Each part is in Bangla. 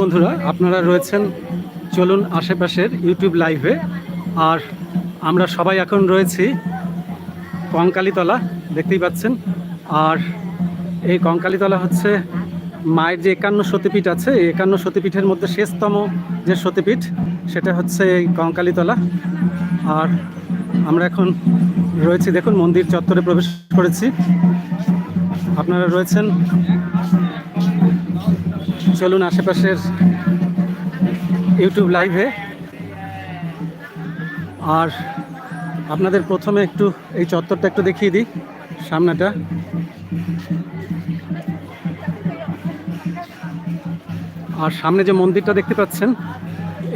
বন্ধুরা, আপনারা রয়েছেন, চলুন আশেপাশের ইউটিউব লাইভে। আর আমরা সবাই এখন রয়েছি কঙ্কালীতলা, দেখতেই পাচ্ছেন। আর এই কঙ্কালীতলা হচ্ছে মায়ের যে একান্ন সতীপীঠ আছে, এই একান্ন সতীপীঠের মধ্যে শেষতম যে সতীপীঠ, সেটা হচ্ছে এই কঙ্কালীতলা। আর আমরা এখন রয়েছি, দেখুন, মন্দির চত্বরে প্রবেশ করেছি। আপনারা রয়েছেন চলুন আশেপাশের ইউটিউব লাইভে আর আপনাদের প্রথমে একটু এই চত্বরটা একটু দেখিয়ে দিই, সামনেটা। আর সামনে যে মন্দিরটা দেখতে পাচ্ছেন,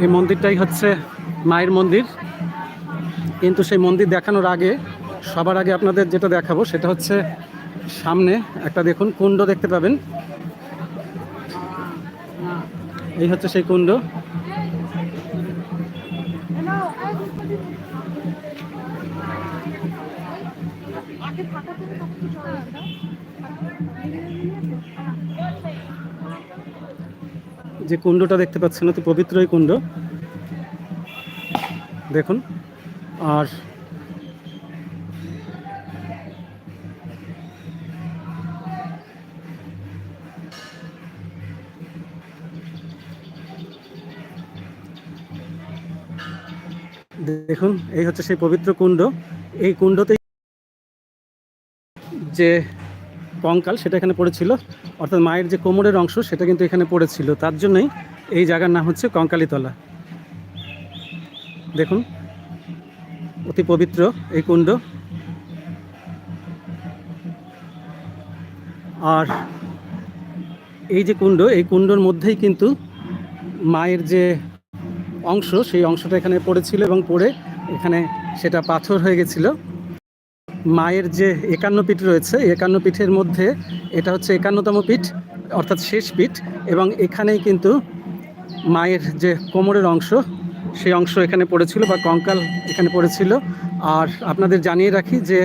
এই মন্দিরটাই হচ্ছে মায়ের মন্দির। কিন্তু সেই মন্দির দেখানোর আগে, সবার আগে আপনাদের যেটা দেখাবো, সেটা হচ্ছে সামনে একটা দেখুন, কুণ্ড দেখতে পাবেন। এই হচ্ছে সেই কুণ্ড। যে কুণ্ডটা দেখতে পাচ্ছেন অতি পবিত্র এই কুণ্ড। দেখুন আর দেখুন, এই হচ্ছে সেই পবিত্র কুণ্ড। এই কুণ্ডতে যে কঙ্কাল, সেটা এখানে পড়েছিল। অর্থাৎ মায়ের যে কোমরের অংশ, সেটা কিন্তু এখানে পড়েছিল। তার জন্যই এই জায়গার নাম হচ্ছে কঙ্কালীতলা। দেখুন, অতি পবিত্র এই কুণ্ড। আর এই যে কুণ্ড, এই কুণ্ডর মধ্যেই কিন্তু মায়ের যে অংশ, সেই অংশটা এখানে পড়েছিল এবং পড়ে এখানে সেটা পাথর হয়ে গেছিল। মায়ের যে একান্ন পীঠ রয়েছে একান্ন পীঠের মধ্যে এটা হচ্ছে একান্নতম পিঠ, অর্থাৎ শেষ পিঠ এবং এখানেই কিন্তু মায়ের যে কোমরের অংশ, সেই অংশ এখানে পড়েছিল বা কঙ্কাল এখানে পড়েছিল। আর আপনাদের জানিয়ে রাখি যে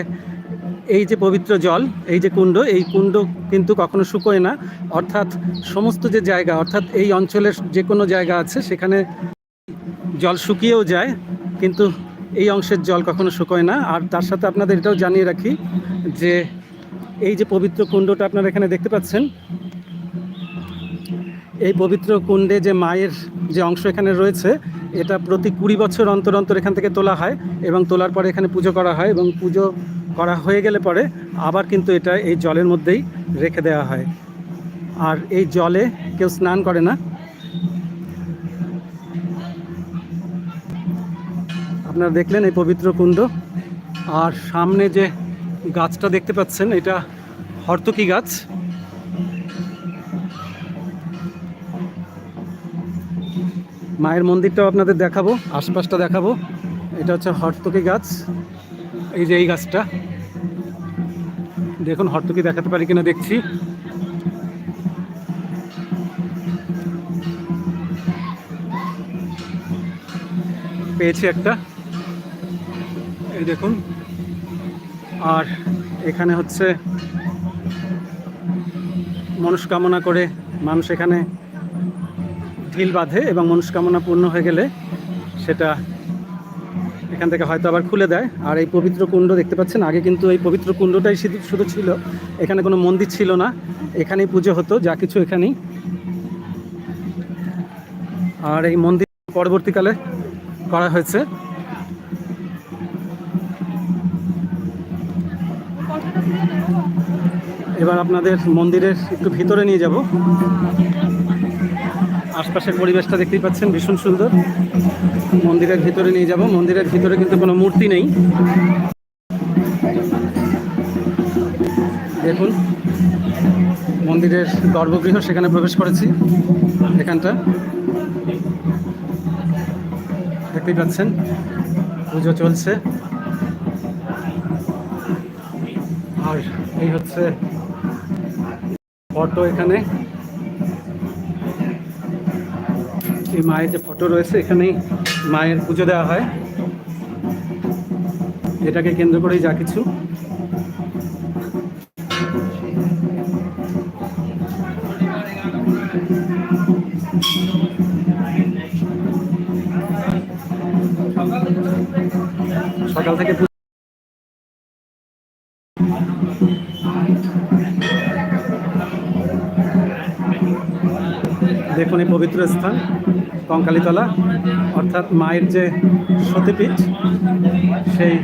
এই যে পবিত্র জল, এই যে কুণ্ড, এই কুণ্ড কিন্তু কখনো শুকোয় না। অর্থাৎ সমস্ত যে জায়গা, অর্থাৎ এই অঞ্চলের যে কোনো জায়গা আছে, সেখানে জল শুকিয়েও যায়, কিন্তু এই অংশের জল কখনো শুকোয় না। আর তার সাথে আপনাদের এটাও জানিয়ে রাখি যে এই যে পবিত্র কুণ্ডটা আপনারা এখানে দেখতে পাচ্ছেন, এই পবিত্র কুণ্ডে যে মায়ের যে অংশ এখানে রয়েছে, এটা প্রতি কুড়ি বছর অন্তর অন্তর এখান থেকে তোলা হয় এবং তোলার পরে এখানে পুজো করা হয় এবং পুজো করা হয়ে গেলে পরে আবার কিন্তু এটা এই জলের মধ্যেই রেখে দেওয়া হয়। আর এই জলে কেউ স্নান করে না। আপনারা দেখলেন এই পবিত্র কুণ্ড। আর সামনে যে গাছটা দেখতে পাচ্ছেন, এটা হর্তকি গাছ। মায়ের মন্দিরটাও আপনাদের দেখাবো, আশপাশটা দেখাবো। এটা হচ্ছে হর্তকি গাছ। এই যে এই গাছটা। দেখুন, হর্তকি দেখাতে পারি কিনা দেখছি। পেয়েছি একটা। এই দেখুন। আর এখানে হচ্ছে মনস্কামনা করে মানুষ এখানে ঢিল বাঁধে এবং মনস্কামনা পূর্ণ হয়ে গেলে সেটা এখান থেকে হয়তো আবার খুলে দেয়। আর এই পবিত্র কুণ্ড দেখতে পাচ্ছেন, আগে কিন্তু এই পবিত্র কুণ্ডটাই শুধু শুধু ছিল, এখানে কোনো মন্দির ছিল না। এখানেই পুজো হতো, যা কিছু এখানেই। আর এই মন্দির পরবর্তীকালে করা হয়েছে। এবার আপনাদের মন্দিরের একটু ভিতরে নিয়ে যাব। আশপাশের পরিবেশটা দেখতেই পাচ্ছেন, ভীষণ সুন্দর। মন্দিরের ভিতরে নিয়ে যাব। মন্দিরের ভিতরে কিন্তু কোনো মূর্তি নেই। দেখুন, মন্দিরের গর্ভগৃহ সেখানে প্রবেশ করেছি, এখানটা। দেখতেই পাচ্ছেন, পুজো চলছে। আর এই হচ্ছে ফটো এখানে। এই মায়ের যে ফটো রয়েছে, এখানেই মায়ের পুজো দেওয়া হয়। এটাকে কেন্দ্র করেই যা কিছু। সকাল থেকে দেখুন এই পবিত্র স্থান, কঙ্কালীতলা, অর্থাৎ মায়ের যে সতীপীঠ, সেই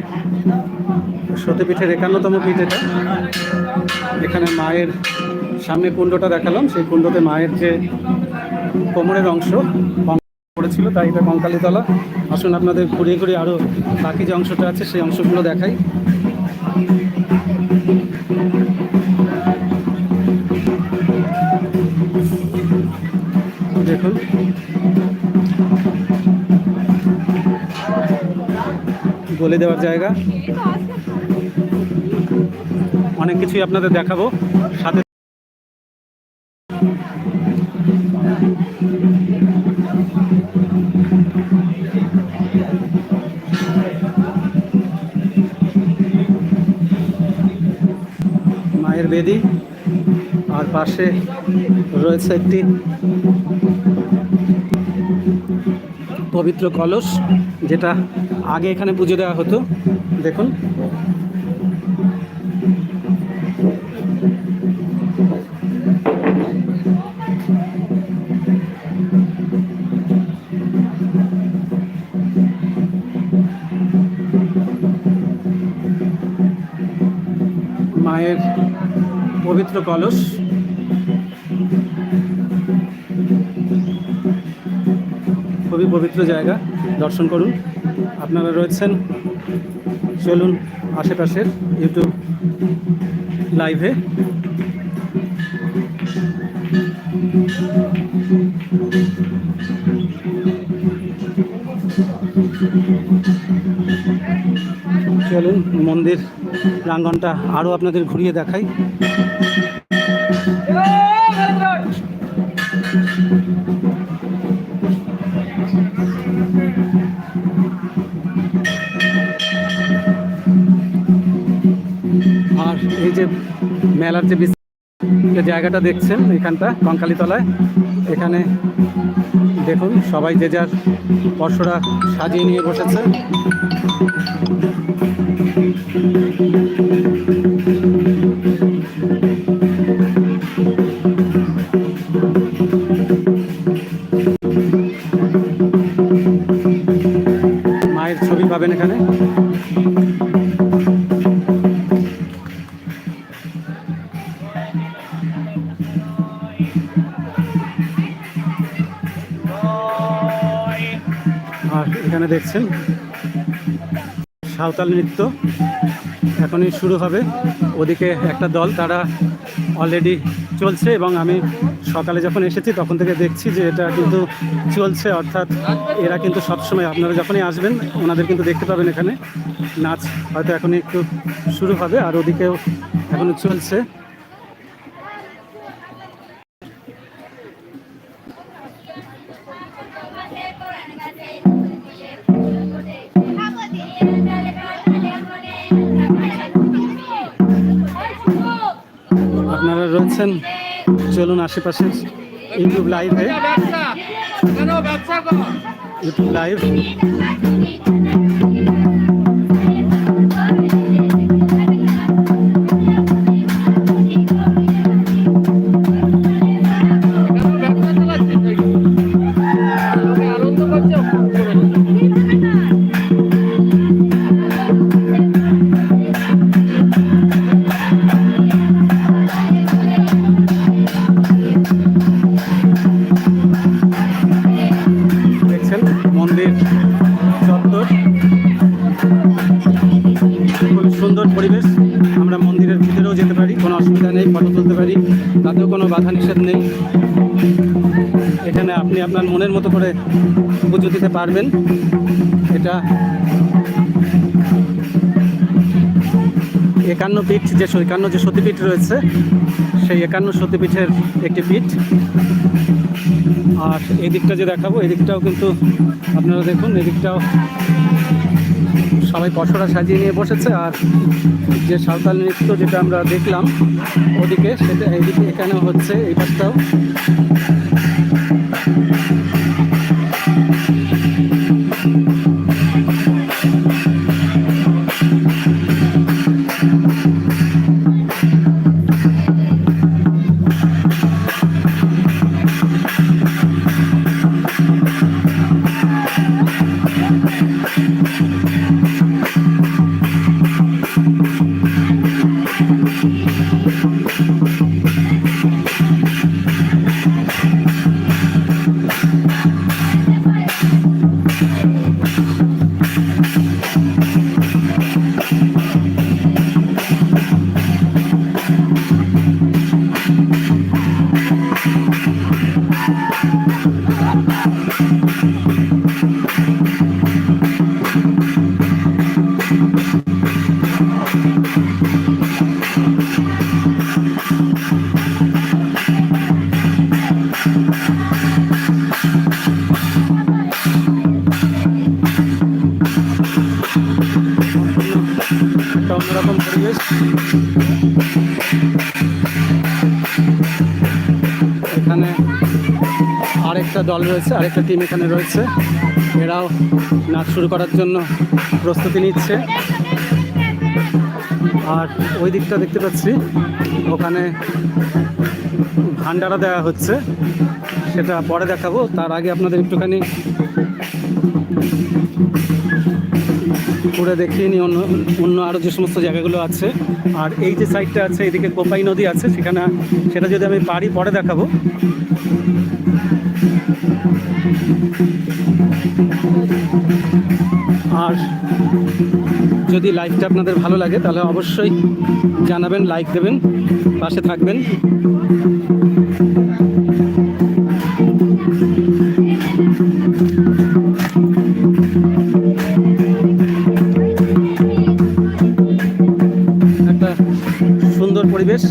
সতীপীঠের একান্নতম পীঠ এটা। এখানে মায়ের সামনে কুণ্ডটা দেখালাম, সেই কুণ্ডতে মায়ের যে কোমরের অংশ পড়েছিল, তাই এটা কঙ্কালীতলা। আসুন আপনাদের ঘুরিয়ে ঘুরিয়ে আরও বাকি যে অংশটা আছে, সেই অংশগুলো দেখাই। বলে দেওয়ার জায়গা। অনেক কিছুই আপনাদের দেখাবো। সাথে মায়ের বেদি, আর পাশে রয়েছে একটি পবিত্র কলস, যেটা আগে এখানে পুজো দেওয়া হতো। দেখুন। মায়ের পবিত্র কলস। খুবই পবিত্র জায়গা। দর্শন করুন। আপনারা রয়েছেন। চলুন আশেপাশের ইউটিউব লাইভে চলুন মন্দির প্রাঙ্গনটা আরও আপনাদের ঘুরিয়ে দেখাই। মেলার যে জায়গাটা দেখছেন এখানটা, কঙ্কালীতলায়, এখানে দেখুন সবাই যে যার পরশরা সাজিয়ে নিয়ে বসেছে। মায়ের ছবি পাবেন এখানে। সাঁওতাল নৃত্য এখনই শুরু হবে। ওদিকে একটা দল তারা অলরেডি চলছে এবং আমি সকালে যখন এসেছি তখন থেকে দেখছি যে এটা কিন্তু চলছে, অর্থাৎ এরা কিন্তু সবসময় আপনারা যখনই আসবেন ওনাদের কিন্তু দেখতে পাবেন এখানে। নাচ হয়তো এখনই একটু শুরু হবে আর ওদিকেও এখনও চলছে। রয়েছেন। চলুন আশেপাশে ইউটিউব লাইভে। YouTube live. এখানে আপনি আপনার মনের মতো করে পুজো দিতে পারবেন। এটা একান্ন পীঠ, যে একান্ন যে সতীপীঠ রয়েছে, সেই একান্ন সতীপীঠের একটি পীঠ। আর এই দিকটা যে দেখাবো, এই দিকটাও কিন্তু আপনারা দেখুন এদিকটাও সবাই পশরা সাজিয়ে নিয়ে বসেছে। আর যে সাঁওতাল নৃত্য যেটা আমরা দেখলাম, ওদিকে সেটা এইদিকে এখানে হচ্ছে, এই পাশটাও। Thank you. এখানে আরেকটা দল রয়েছে, আরেকটা টিম এখানে রয়েছে। এরাও নাচ শুরু করার জন্য প্রস্তুতি নিচ্ছে। আর ওই দিকটা দেখতে পাচ্ছি, ওখানে ভান্ডারা দেওয়া হচ্ছে। সেটা পরে দেখাবো, তার আগে আপনাদের একটুখানি ঘুরে দেখিয়ে নিই, অন্য অন্য আরও যে সমস্ত জায়গাগুলো আছে। আর এই যে সাইডটা আছে, এদিকে কোপাই নদী আছে, সেখানে সেটা যদি আমি পারি, পরে দেখাবো। আর যদি লাইভটা আপনাদের ভালো লাগে, তাহলে অবশ্যই জানাবেন লাইক দেবেন, পাশে থাকবেন। পরিবেশ।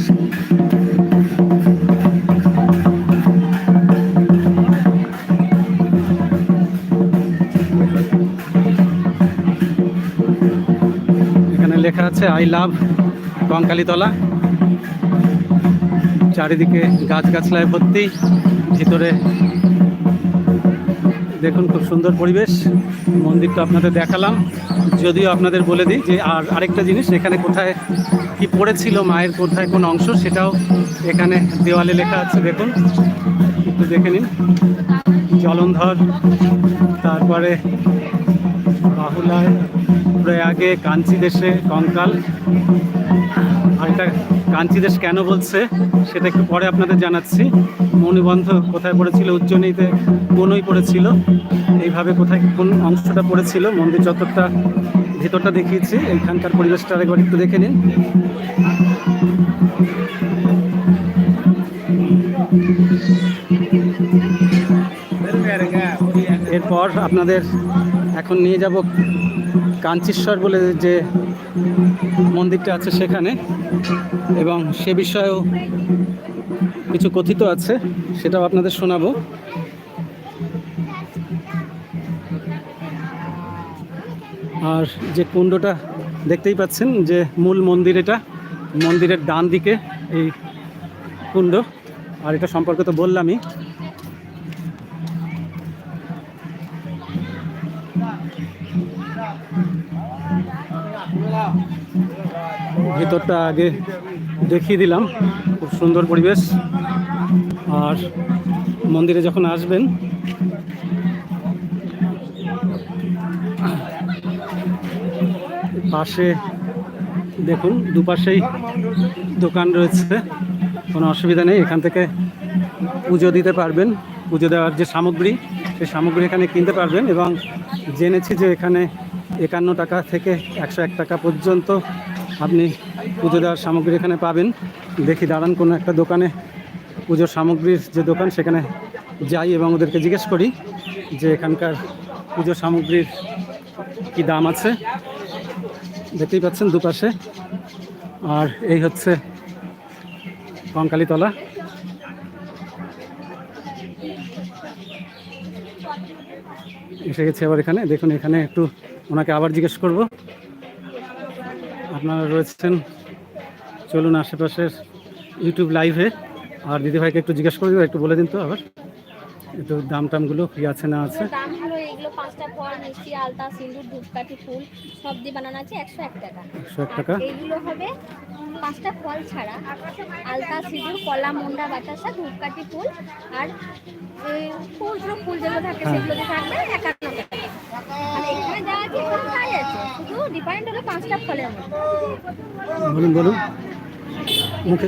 এখানে লেখা আছে, আই লাভ কঙ্কালীতলা। চারিদিকে গাছগাছলায় ভর্তি, ভিতরে দেখুন খুব সুন্দর পরিবেশ। মন্দিরটা আপনাদের দেখালাম। যদিও আপনাদের বলে দিই যে, আর আরেকটা জিনিস, এখানে কোথায় কি পড়েছিল, মায়ের কোথায় কোন অংশ, সেটাও এখানে দেওয়ালে লেখা আছে। দেখুন, একটু দেখে নিন। জলন্ধর, তারপরে বাহুলায়, প্রয়াগে, কাঞ্চি দেশে, কঙ্কাল, আর কাঞ্চি দেশ কেন বলছে, সেটা একটু পরে আপনাদের জানাচ্ছি। মণিবন্ধ কোথায় পড়েছিল উজ্জয়নীতে কোনই পড়েছিল, এইভাবে কোথায় কোন অংশটা পড়েছিল, মন্দির চত্বরটা ভেতরটা দেখিয়েছি, এইখানকার পরিবেশটা আরেকবার একটু দেখে নিন। এরপর আপনাদের এখন নিয়ে যাব কাঞ্চীশ্বর বলে যে মন্দিরটা আছে সেখানে, এবং সে বিষয়েও কিছু কথিত আছে, সেটাও আপনাদের শোনাবো। আর যে কুণ্ডটা দেখতেই পাচ্ছেন, যে মূল মন্দির এটা, মন্দিরের ডান দিকে এই কুণ্ড, আর এটা সম্পর্কে তো বললামই। ভেতরটা আগে দেখিয়ে দিলাম। খুব সুন্দর পরিবেশ। আর মন্দিরে যখন আসবেন, পাশে দেখুন, দুপাশেই দোকান রয়েছে। কোনো অসুবিধা নেই, এখান থেকে পুজো দিতে পারবেন। পুজো দেওয়ার যে সামগ্রী সেই সামগ্রী এখানে কিনতে পারবেন এবং জেনেছি যে এখানে একান্ন টাকা থেকে একশো এক টাকা পর্যন্ত আপনি পুজো দেওয়ার সামগ্রী এখানে পাবেন। দেখি দাঁড়ান, কোনো একটা দোকানে পুজোর সামগ্রীর যে দোকান সেখানে যাই এবং ওদেরকে জিজ্ঞেস করি যে এখানকার পুজোর সামগ্রীর কি দাম আছে। দেখতেই পাচ্ছেন দুপাশে। আর এই হচ্ছে কঙ্কালীতলা। এসে গেছি আবার এখানে। দেখুন এখানে একটু ওনাকে আবার জিজ্ঞেস করব। আপনারা রয়েছেন চলুন আশেপাশের ইউটিউব লাইভে। আর দিদিভাইকে একটু জিজ্ঞেস করে দেবো একটু বলে দিন তো আবার। একটু দাম টামগুলো কি আছে না আছে। দাম হলো এগুলো পাঁচটা ফল মিষ্টি আলতা সিঁদুর ধূপকাঠি ফুল সব দিয়ে বানানো আছে একশো এক টাকা। একশো এক টাকা। আর এইগুলো হবে পাঁচটা ফল ছাড়া আলতা সিঁদুর কলা মুন্ডা বাতাসা ধূপকাঠি ফুল আর এই ফুলগুলো ফুল যেগুলো থাকে। সেগুলো থাকবে একান্ন এখানে যা আছে সব তাই আছে শুধু ডিফারেন্ট হলো পাঁচটা ফলের মধ্যে বলুন বলুন মুখে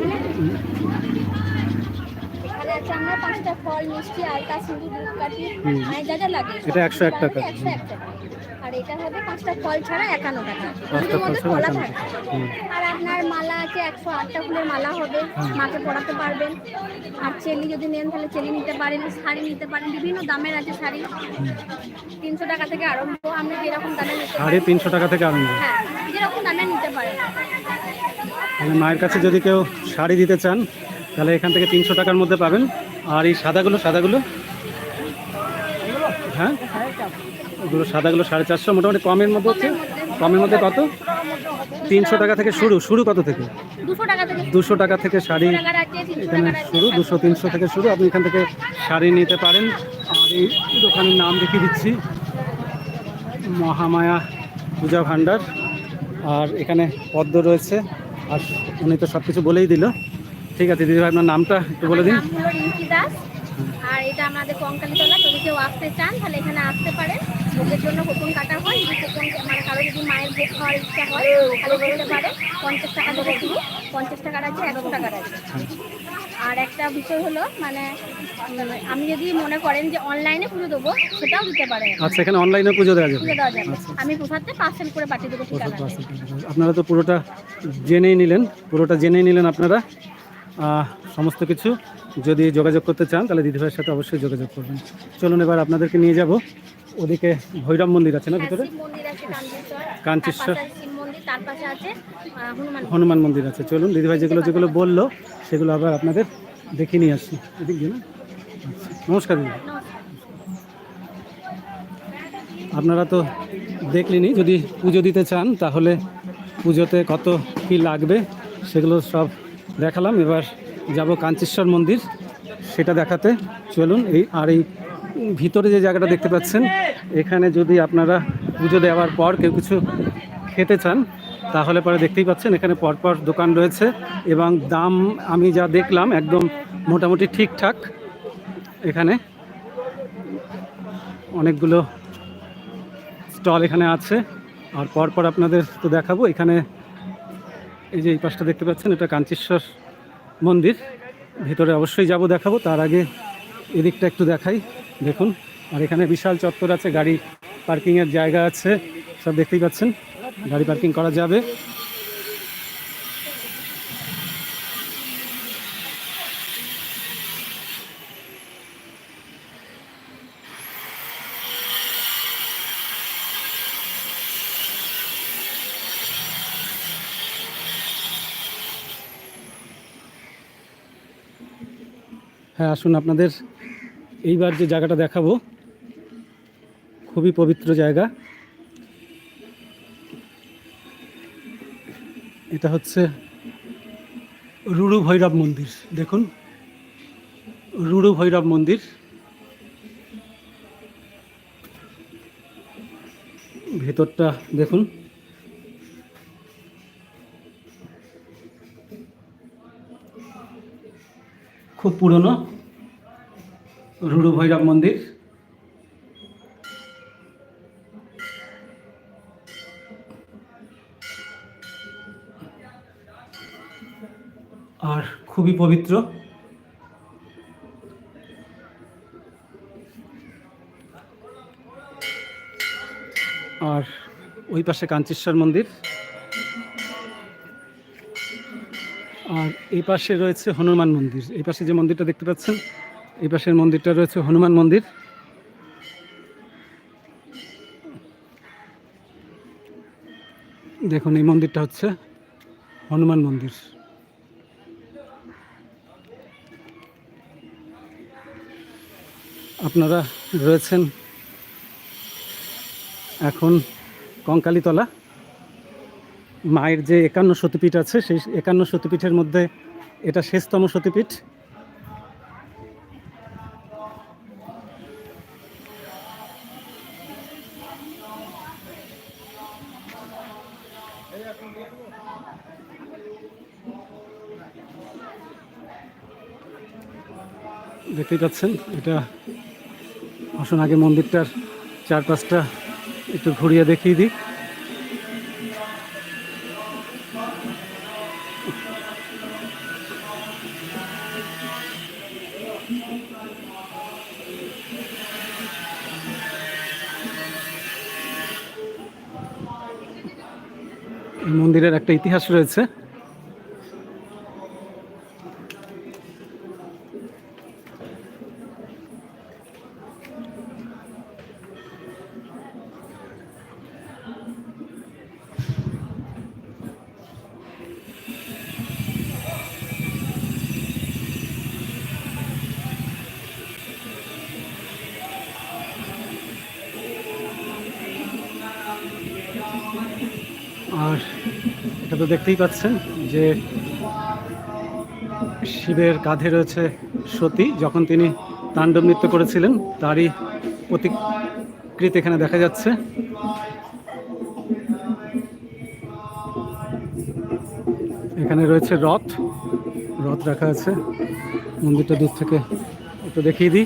আছে আমরা পাঁচটা ফল মিষ্টি আলতা সিঁদুর ধূপকাঠি। মানে যা যা লাগে এটা 101 টাকা। একশো এক টাকা এটা হবে পাঁচটা ফল ছাড়া একান্ন টাকা। মধ্যে কলা 51 থাকে। টাকা। হুম। আর আপনার মালা আছে একশো আটটা ফুলের মালা হবে মাকে পরাতে পারবেন। আর চেলি যদি নেন তাহলে চেলি নিতে পারেন শাড়ি নিতে পারেন বিভিন্ন দামের আছে শাড়ি। তিনশো টাকা থেকে আরম্ভ আপনি যেরকম দামে সাড়ে তিনশো টাকা থেকে আরম্ভ। হ্যাঁ যেরকম দামে নিতে পারেন। মায়ের কাছে যদি কেউ শাড়ি দিতে চান তাহলে এখান থেকে তিনশো টাকার মধ্যে পাবেন। আর এই সাদাগুলো সাদাগুলো? হ্যাঁ? ওগুলো সাদাগুলো সাড়ে চারশো মোটামুটি কমের মধ্যে হচ্ছে। কমের মধ্যে কত? তিনশো টাকা থেকে শুরু। শুরু কত থেকে? দুশো টাকা থেকে। শাড়ি। এখানে শুরু দুশো তিনশো থেকে শুরু। আপনি এখান থেকে শাড়ি নিতে পারেন। আর এই দোকানের নাম দেখিয়ে দিচ্ছি। মহামায়া পূজা ভাণ্ডার। আর এখানে পদ্ম রয়েছে। আর উনি তো সব কিছু বলেই দিল। ঠিক আছে দিদিভাই আপনার নামটা একটু বলে দিন। আর এটা আমাদের কঙ্কালীতলা। যদি কেউ আসতে চান তাহলে এখানে আসতে পারে ভোগের জন্য কুপন কাটা হয় যদি কুপন মানে কারও যদি মায়ের ভোগ খাওয়ার ইচ্ছা হয় তাহলে বলতে পারে। পঞ্চাশ টাকা থেকে শুরু। পঞ্চাশ টাকার আছে একশো টাকার আছে। আর একটা বিষয় হলো মানে আমি যদি মনে করেন যে অনলাইনে পুজো দেবো সেটাও দিতে পারেন। আচ্ছা এখানে অনলাইনে পুজো দেওয়া যাবে? দেওয়া যাবে। আচ্ছা। আমি পার্সেল করে পাঠিয়ে দেবো ঠিকানা। আপনারা তো পুরোটা জেনেই নিলেন। পুরোটা জেনেই নিলেন আপনারা। সমস্ত কিছু। যদি যোগাযোগ করতে চান তাহলে দিদিভাইয়ের সাথে অবশ্যই যোগাযোগ করবেন। চলুন এবার আপনাদেরকে নিয়ে যাব। ওদিকে ভৈরব মন্দির আছে না হ্যাঁ, ভিতরে? কাঞ্চেশ্বর। হনুমান মন্দির। আছে। চলুন দিদিভাই যেগুলো যেগুলো বলল সেগুলো আবার আপনাদের দেখে নিয়ে আসছি এদিক দিয়ে না? নমস্কার দিদি। আপনারা তো দেখলেনই যদি পুজো দিতে চান তাহলে পুজোতে কত কি লাগবে সেগুলো সব দেখালাম। এবার যাব কাঞ্চেশ্বর মন্দির সেটা দেখাতে। চলুন এই আর এই ভিতরে যে জায়গাটা দেখতে পাচ্ছেন এখানে যদি আপনারা পুজো দেওয়ার পর কেউ কিছু খেতে চান, তাহলে পরে দেখতেই পাচ্ছেন এখানে পরপর দোকান রয়েছে এবং দাম আমি যা দেখলাম একদম মোটামুটি ঠিকঠাক এখানে। অনেকগুলো স্টল এখানে আছে। আর পরপর আপনাদের তো দেখাবো, এখানে এই যে এই পাশটা দেখতে পাচ্ছেন, এটা কাঞ্চেশ্বর মন্দির। ভিতরে অবশ্যই যাব দেখাবো, তার আগে এদিকটা একটু দেখাই, দেখুন। আর এখানে বিশাল চত্বর আছে, গাড়ি পার্কিংয়ের জায়গা আছে, সব দেখতেই পাচ্ছেন, গাড়ি পার্কিং করা যাবে। হ্যাঁ আসুন আপনাদের, এইবার যে জায়গাটা দেখাবো খুবই পবিত্র জায়গা। এটা হচ্ছে রুড়ু ভৈরব মন্দির, দেখুন। রুড়ু ভৈরব মন্দির। ভেতরটা দেখুন। খুব পুরনো রুড়ু ভৈরব মন্দির। আর খুবই পবিত্র। আর ওই পাশে কাঞ্চেশ্বর মন্দির। আর এই পাশে রয়েছে হনুমান মন্দির। এই পাশে যে মন্দিরটা দেখতে পাচ্ছেন, এই পাশের মন্দিরটা রয়েছে হনুমান মন্দির। দেখুন, এই মন্দিরটা হচ্ছে হনুমান মন্দির। আপনারা রয়েছেন এখন কঙ্কালীতলা। মায়ের যে একান্ন সতীপীঠ আছে, সেই একান্ন সতীপীঠের মধ্যে এটা শেষতম সতীপীঠ দেখতে পাচ্ছেন, এটা আসুন আগে মন্দিরটার চারপাশটা একটু ঘুরিয়ে দেখিয়ে দিই। মন্দিরের একটা ইতিহাস রয়েছে। তো দেখতেই পাচ্ছেন যে শিবের কাঁধে রয়েছে সতী। যখন তিনি তাণ্ডব নৃত্য করেছিলেন, তারই প্রতিকৃতি এখানে দেখা যাচ্ছে। এখানে রয়েছে রথ। রথ রাখা আছে। মন্দিরটা দূর থেকে একটু দেখিয়ে দিই।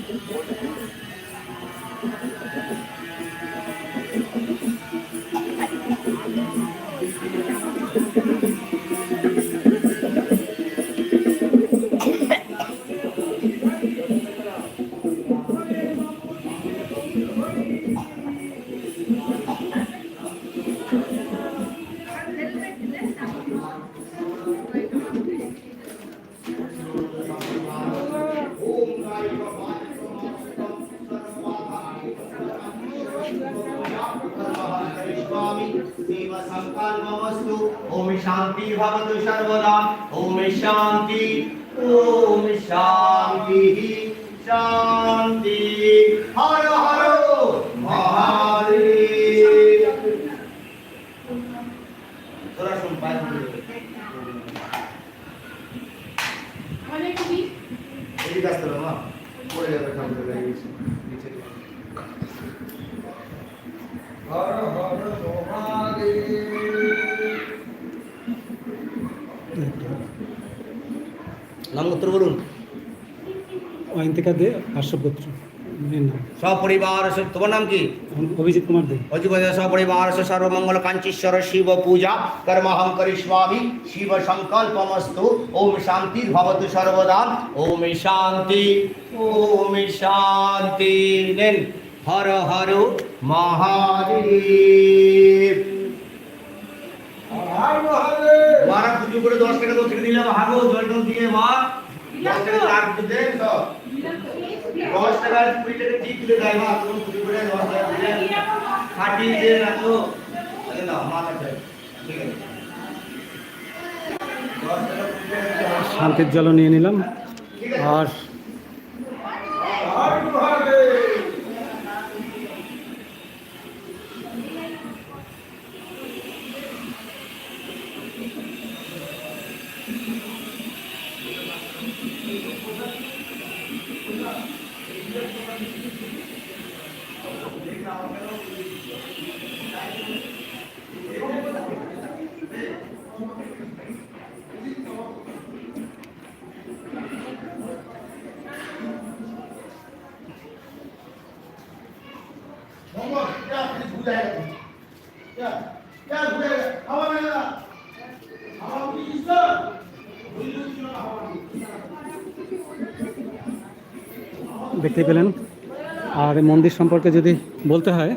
উত্তর বলুন অয়ন্তিকা দে হর্ষপুত্র মেয়ের নাম সপরিবার তোমার নাম কি অভিজিৎ কুমার দে অজিপদ সপরিবার সর্বমঙ্গল কাঞ্চীশ্বর শিব পূজা কর্মহং করিষ্যামি শিব সংকল্পমস্তু ওম শান্তি ভবতু সর্বদা ওম শান্তি ওম শান্তি নেন হর হর মহাদেব। মারা পুজো করে দশ টাকা দক্ষিণ দিলাম হাগো জল টল দিয়ে মা। দশ টাকা লাখ দিতে সব। দশ টাকা কুড়ি টাকা ঠিক তুলে দেয় মা তুমি পুজো করে দশ টাকা দিলে খাটি দিয়ে রাখো। আরে না মা কাছে ঠিক আছে। দশ টাকা কুড়ি টাকা দিতে হবে। শান্তির জলও নিয়ে নিলাম। আর দেখতে পেলেন। আর মন্দির সম্পর্কে যদি বলতে হয়।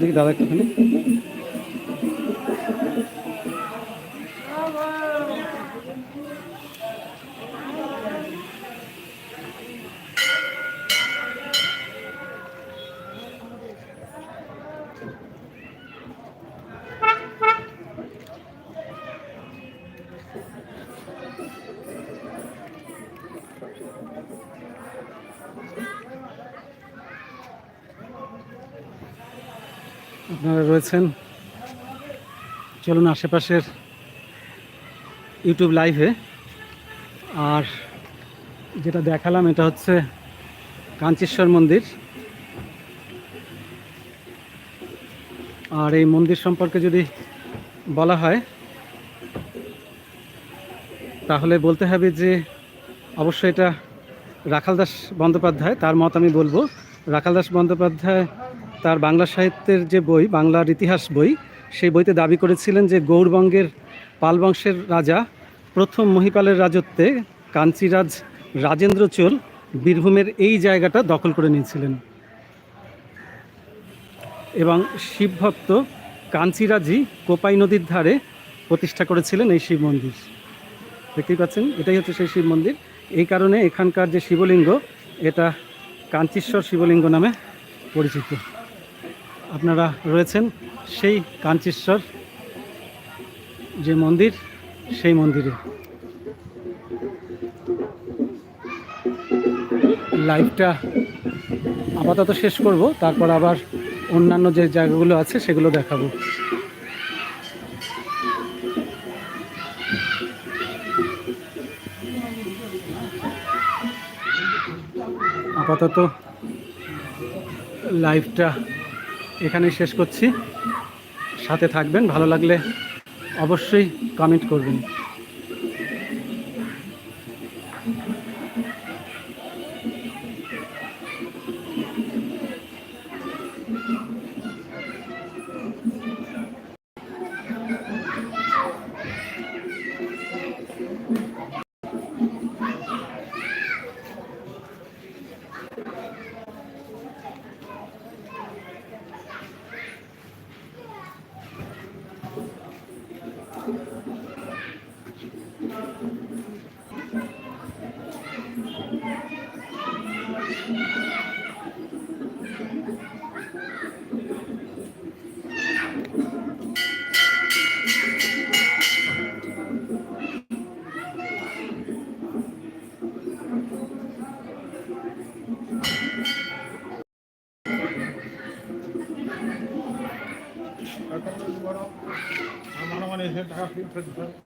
দেখি দাদা একটুখানি। রয়েছেন চলুন আশেপাশের ইউটিউব লাইভে। আর যেটা দেখালাম, এটা হচ্ছে কাঞ্চেশ্বর মন্দির। আর এই মন্দির সম্পর্কে যদি বলা হয়, তাহলে বলতে হবে যে, অবশ্যই এটা রাখালদাস বন্দ্যোপাধ্যায়, তার মত আমি বলব। রাখালদাস বন্দ্যোপাধ্যায় তার বাংলা সাহিত্যের যে বই, বাংলার ইতিহাস বই, সেই বইতে দাবি করেছিলেন যে গৌড়বঙ্গের পাল বংশের রাজা, প্রথম মহিপালের রাজত্বে কাঞ্চিরাজ রাজেন্দ্র চোল বীরভূমের এই জায়গাটা দখল করে নিয়েছিলেন। এবং শিবভক্ত কাঞ্চিরাজি কোপাই নদীর ধারে প্রতিষ্ঠা করেছিলেন এই শিব মন্দির। দেখতেই পাচ্ছেন, এটাই হচ্ছে সেই শিব মন্দির। এই কারণে এখানকার যে শিবলিঙ্গ, এটা কাঞ্চীশ্বর শিবলিঙ্গ নামে পরিচিত। আপনারা রয়েছেন, সেই কাঞ্চেশ্বর যে মন্দির, সেই মন্দিরে। লাইভটা আপাতত শেষ করব, তারপর আবার অন্যান্য যে জায়গাগুলো আছে, সেগুলো দেখাবো। আপাতত লাইভটা এখানেই শেষ করছি। সাথে থাকবেন ভালো লাগলে অবশ্যই কমেন্ট করবেন। আমার মানে এসে টাকা ফিট